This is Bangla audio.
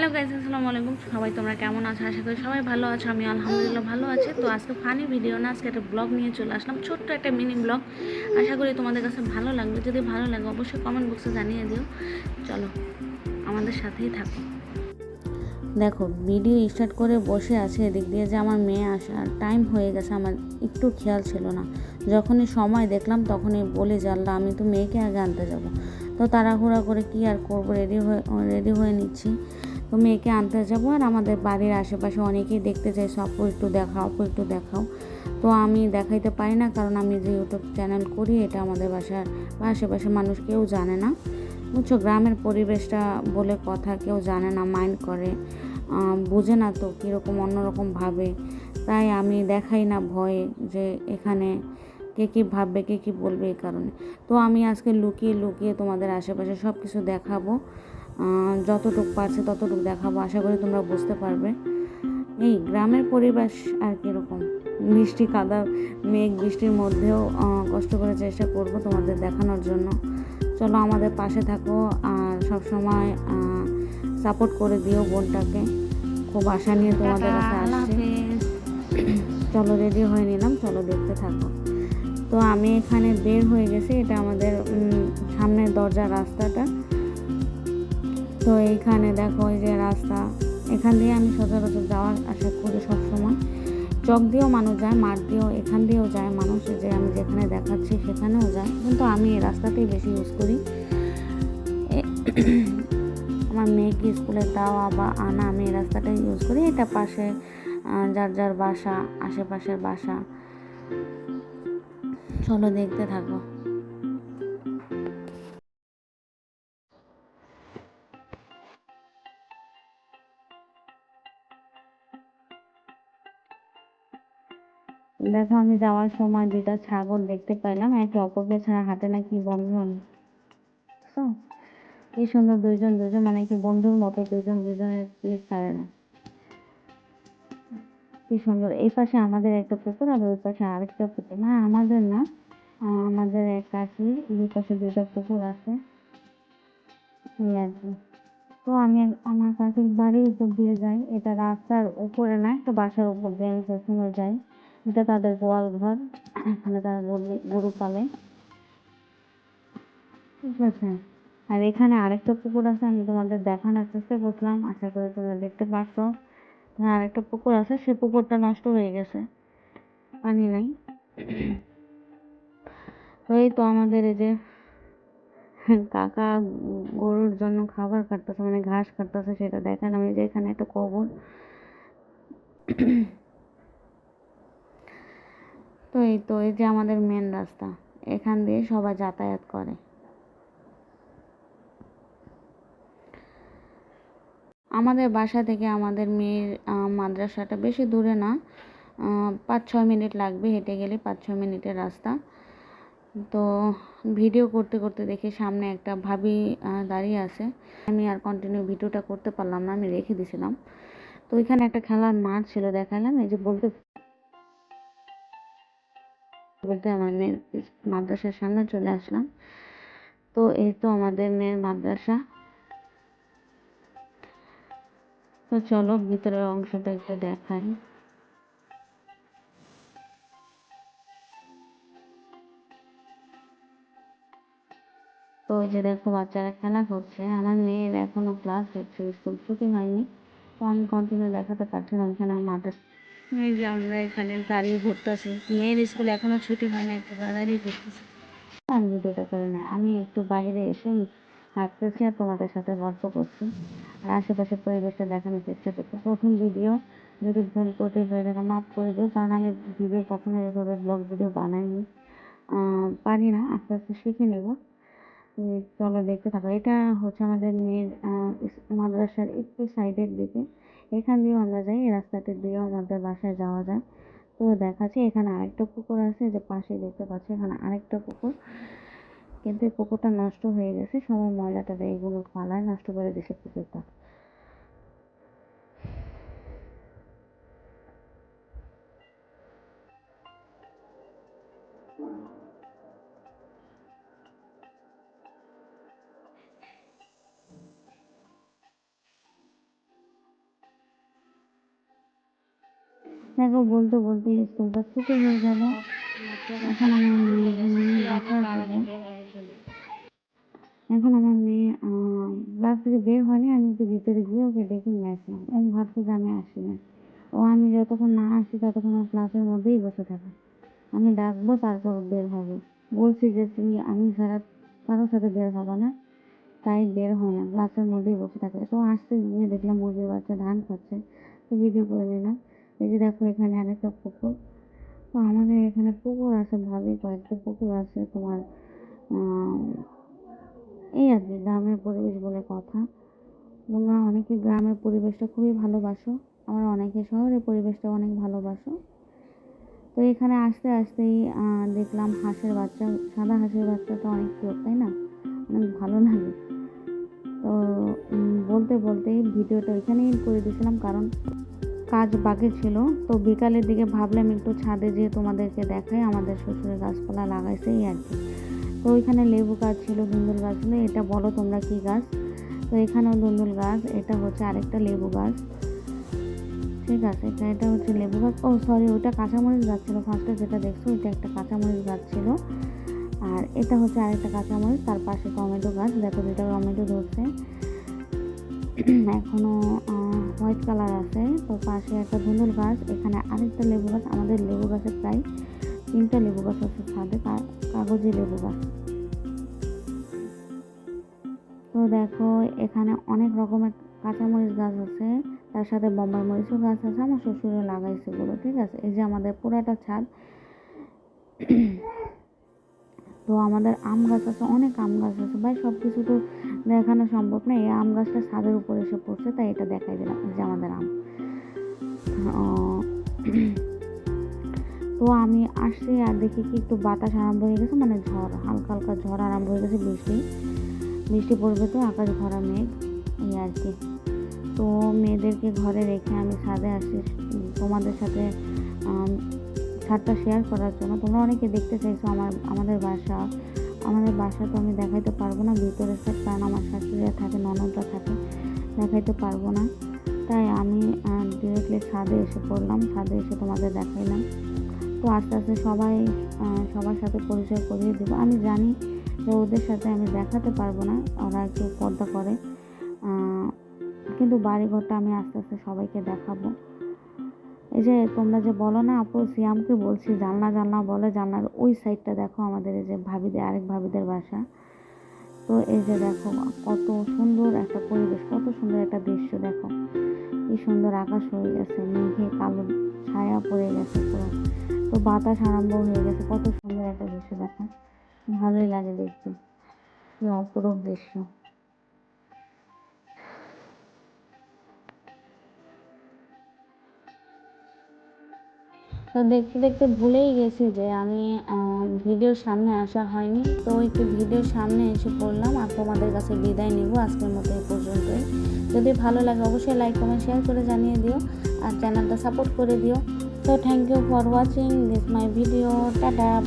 হ্যালো গাইজ আসসালামু আলাইকুম। সবাই তোমরা কেমন আছো? আশা করি সবাই ভালো আছো আমি আলহামদুলিল্লাহ ভালো আছি। তো আজকে ফানি ভিডিও না, আজকে একটা ব্লগ নিয়ে চলে আসলাম, ছোট্ট একটা মিনি ব্লগ আশা করি তোমাদের কাছে ভালো লাগবে। যদি ভালো লাগে, অবশ্যই কমেন্ট বক্সে জানিয়ে দিও। চলো, আমাদের সাথেই থাকো। দেখো ভিডিও স্টার্ট করে বসে আছে এদিক দিয়ে যে আমার মেয়ে আসার টাইম হয়ে গেছে, আমার একটু খেয়াল ছিল না। যখনই সময় দেখলাম, তখনই বলে জানলাম আমি তো মেয়েকে আগে আনতে যাব। তো তাড়াহুড়া করে কি আর করব রেডি হয়ে রেডি হয়ে নিচ্ছি। তো মেয়েকে আনতে যাব আর আমাদের বাড়ির আশেপাশে অনেকেই দেখতে চাইছে আপু একটু দেখাও, আপু একটু দেখাও। তো আমি দেখাইতে পারি না, কারণ আমি যে ইউটিউব চ্যানেল করি, এটা আমাদের বাসার বা আশেপাশে মানুষ কেউ জানে না। বুঝছ, গ্রামের পরিবেশটা বলে কথা কেউ জানে না মাইন্ড করে। বোঝে না তো কীরকম অন্যরকম ভাবে। তাই আমি দেখাই না ভয়ে যে এখানে কে কী ভাববে, কে কী বলবে এই কারণে। তো আমি আজকে লুকিয়ে লুকিয়ে তোমাদের আশেপাশে সব কিছু দেখাবো। যতটুকু পারছে ততটুকু দেখাবো। আশা করি তোমরা বুঝতে পারবে। এই গ্রামের পরিবেশ আর কীরকম? বৃষ্টি কাদা মেঘ বৃষ্টির মধ্যেও কষ্ট করে চেষ্টা করব তোমাদের দেখানোর জন্য। চলো আমাদের পাশে থাকো আর সব সময় সাপোর্ট করে দিও বোনটাকে। খুব আশা নিয়ে তোমাদের কাছে আসছি। চলো রেডি হয়ে নিলাম চলো দেখতে থাকো। তো আমি এখানে বের হয়ে গেছি এটা আমাদের সামনের দরজার রাস্তাটা। তো এইখানে দেখো এই যে রাস্তা, এখান দিয়ে আমি সচরাচর যাওয়ার আশা করি সবসময়। চক দিয়েও মানুষ যায়, মাঠ দিয়েও, এখান দিয়েও যায় মানুষ যে আমি যেখানে দেখাচ্ছি সেখানেও যায়। কিন্তু আমি এই রাস্তাতেই বেশি ইউজ করি। আমার মেয়েকে স্কুলে দেওয়া বা আনা আমি এই রাস্তাটাই ইউজ করি। এটা পাশে যার যার বাসা, আশেপাশের বাসা। চলো দেখতে থাকো। দেখো আমি যাওয়ার সময় দুইটা ছাগল দেখতে পেলাম। একে অপরকে ছাড়া হাতে নাকি বন্ধন। কি সুন্দর দুইজন দুজন মানে কি বন্ধুর মতো দুজন দুজনের কি ছাড়ে না। কি সুন্দর। এই পাশে আমাদের একটা পুকুর আর ওই পাশে আরেকটা পুকুর। না, আমাদের না, আমাদের এক কাকি দুই পাশে দুইটা পুকুর আছে। এই আর কি। তো আমি আমার কাকির বাড়ি দিয়ে যাই। এটা রাস্তার উপরে না, একটা বাসার উপর দিয়ে আমি যাই। এটা তাদের গোয়াল ঘর। এখানে তারা গরু পালে। ঠিক আছে। আর এখানে আরেকটা পুকুর আছে, আমি তোমাদের দেখানোর চেষ্টা করছিলাম। আশা করি তোমরা দেখতে পারছ। হ্যাঁ আরেকটা পুকুর আছে, সে পুকুরটা নষ্ট হয়ে গেছে। পানি নাই। তো এই তো আমাদের এই যে কাকা গরুর জন্য খাবার কাটতেছে মানে ঘাস কাটতেছে, সেটা দেখেন আমি যে এখানে একটা কবর। তো এই তো, এই যে আমাদের মেন রাস্তা। এখান দিয়ে সবাই যাতায়াত করে। আমাদের বাসা থেকে আমাদের মেয়ের মাদ্রাসাটা বেশি দূরে না। পাঁচ ছয় মিনিট লাগবে হেঁটে গেলে পাঁচ ছয় মিনিটের রাস্তা। তো ভিডিও করতে করতে দেখি সামনে একটা ভাবি দাঁড়িয়ে আছে। আমি আর কন্টিনিউ ভিডিওটা করতে পারলাম না, আমি রেখে দিয়েছিলাম তো ওইখানে একটা খেলার মাঠ ছিল, দেখালাম, এই যে বলতে বলতে আমার মেয়ের মাদ্রাসার সামনে চলে আসলাম। তো এই তো আমাদের মেয়ের মাদ্রাসা। তো চলো ভিতরের অংশটা একটু দেখাই। তো ওই যে দেখো, বাচ্চারা খেলা করছে। আমার মেয়ের এখনও ক্লাস হচ্ছে স্কুল ছুটি হয়নি। তো আমি কন্টিনিউ দেখাতে পারছি না, ওইখানে মাঠে এই যে আমরা এখানে দাঁড়িয়ে ঘুরতেছি। মেয়ের স্কুল এখনও ছুটি হয়নি একটু দাঁড়িয়ে ঘুরতেছি। আমি ভিডিওটা করে না, আমি একটু বাইরে এসে হাঁটতেছি আর তোমাদের সাথে গল্প করছি। আর আশেপাশের পরিবেশটা দেখানোর চেষ্টা করছি প্রথম ভিডিও যদি ভুল করতে হয়ে থাকে মাফ করে দিও, কারণ আমি ভিডিও কখনো এভাবে ব্লগ ভিডিও বানাইনি। পারি না, আস্তে আস্তে শিখে নেব। চলো দেখতে থাকো। এটা হচ্ছে আমাদের মেয়ের মাদ্রাসার একটু সাইডের দিকে। এখান দিয়েও আমরা যাই, এই রাস্তাটা দিয়েও আমাদের বাসায় যাওয়া যায়। তো দেখাচ্ছি, এখানে আরেকটা পুকুর আছে, যে পাশে দেখতে পাচ্ছি, এখানে আরেকটা পুকুর। কিন্তু এই পুকুরটা নষ্ট হয়ে গেছে সবাই ময়লাটা এগুলো ফালায় নষ্ট করে দিছে পুকুরটা। দেখো বলতে বলতে স্কুলটা ছুটি হয়ে গেল এখন আমার মেয়ে এখন আমার মেয়ে ক্লাস থেকে বের হয়নি, আমি একটু ভিতরে গিয়ে ওকে ডেকে নিয়ে আসলাম ও ভাবছে যে আমি আসি না। ও আমি যতক্ষণ না আসি ততক্ষণ ও ক্লাসের মধ্যেই বসে থাকে। আমি ডাকবো, তারপর বের হবে। বলছি যে, তুমি, আমি ছাড়া কারোর সাথে বের হবে না। তাই বের হয় না, ক্লাসের মধ্যেই বসে থাকে। তো আসতে গিয়ে দেখলাম মুরগির বাচ্চা ধান খাচ্ছে। তো ভিডিও করে নিলাম। এই যে দেখো এখানে আরেকটা পুকুর। তো আমাদের এখানে পুকুর আছে ভালোই কয়েকটা পুকুর আছে তোমার এই আর কি, গ্রামের পরিবেশ বলে কথা। তোমরা অনেকে গ্রামের পরিবেশটা খুবই ভালোবাসো, আবার অনেকে শহরের পরিবেশটা অনেক ভালোবাসো। তো এখানে আসতে আসতেই দেখলাম হাঁসের বাচ্চা, সাদা হাঁসের বাচ্চাটা অনেক কিউট তাই না? অনেক ভালো লাগে। তো বলতে বলতেই ভিডিওটা ওইখানেই করে দিয়েছিলাম, কারণ কাজ বাকি ছিল, তো বিকালের দিকে ভাবলাম একটু ছাদে যেয়ে তোমাদেরকে দেখাই, আমাদের শ্বশুরের গাছপালা লাগাইছে এই আর কি। তো ওইখানে লেবু গাছ ছিল ধুন্দুল গাছ ছিল, এটা বলো তোমরা কি গাছ? তো এখানেও ধুন্দুল গাছ, এটা হচ্ছে আরেকটা লেবু গাছ। ঠিক আছে, এটা এটা হচ্ছে লেবু গাছ। ও সরি ওটা কাঁচামরিচ গাছ ছিল ফার্স্টে যেটা দেখছ, ওইটা একটা কাঁচামরিচ গাছ ছিল। আর এটা হচ্ছে আরেকটা কাঁচামরিচ, তার পাশে টমেটো গাছ, দেখো যেটা টমেটো ধরছে। এখনও হোয়াইট কালার আছে। তো পাশে একটা ধুন্দুল গাছ, এখানে আরেকটা লেবু গাছ, আমাদের লেবু গাছের প্রায় তিনটা লেবু গাছ আছে ছাদে কাগজি লেবু গাছ। তো দেখো, এখানে অনেক রকমের কাঁচামরিচ গাছ আছে, তার সাথে বোম্বাই মরিচও গাছ আছে, আমার শ্বশুরে লাগাইছে এগুলো ঠিক আছে? এই যে আমাদের পুরাটা ছাদ। তো আমাদের আম গাছ আছে, অনেক আম গাছ আছে। ভাই সব কিছু তো দেখানো সম্ভব না। এই আম গাছটা ছাদের উপরে এসে পড়ছে, তাই এটা দেখাই দিলাম যে আমাদের আম। তো আমি আসছি আর দেখি কি একটু বাতাস আরম্ভ হয়ে গেছে মানে ঝড়, হালকা হালকা ঝড় আরম্ভ হয়ে গেছে বৃষ্টি। বৃষ্টি পড়বে তো, আকাশ ভরা মেঘ, এই আর কি। তো মেয়েদেরকে ঘরে রেখে আমি ছাদে আসি। তোমাদের সাথে ছাদটা শেয়ার করার জন্য। তোমরা অনেকে দেখতে চাইছো আমার, আমাদের বাসা। আমাদের বাসা তো আমি দেখাইতে পারব না ভিতরের সাইড কারণ আমার শাশুড়িরা থাকে, ননদরা থাকে, দেখাইতে পারব না। তাই আমি ডিরেক্টলি ছাদে এসে পড়লাম, ছাদে এসে তোমাদের দেখাইলাম। তো আস্তে আস্তে সবাই সবার সাথে পরিচয় করিয়ে দেবো। আমি জানি যে ওদের সাথে আমি দেখাতে পারব না, ওরা একটু পর্দা করে। কিন্তু বাড়িঘরটা আমি আস্তে আস্তে সবাইকে দেখাবো। এই যে তোমরা যে বলো না আপু, সিয়ামকে বলছি, জানলা জানলা বলে, জানলার ওই সাইডটা দেখো আমাদের এই যে ভাবিদের, আরেক ভাবিদের বাসা। তো এই যে দেখো কত সুন্দর একটা পরিবেশ, কত সুন্দর একটা দৃশ্য দেখো। কি সুন্দর আকাশ হয়ে গেছে, মেঘে কালো ছায়া পড়ে গেছে পুরো। তো বাতাস আরম্ভ হয়ে গেছে, কত সুন্দর একটা দৃশ্য দেখো। ভালোই লাগে দেখতে। কি অপরূপ দৃশ্য। তো দেখতে দেখতে ভুলেই গেছি যে আমি ভিডিওর সামনে আসা হয়নি। তো একটু ভিডিওর সামনে এসে পড়লাম আর তোমাদের কাছে বিদায় নিব আজকের মতো এই পর্যন্তই। যদি ভালো লাগে অবশ্যই লাইক কমেন্ট শেয়ার করে জানিয়ে দিও আর চ্যানেলটা সাপোর্ট করে দিও। তো thank you for watching this my video tata.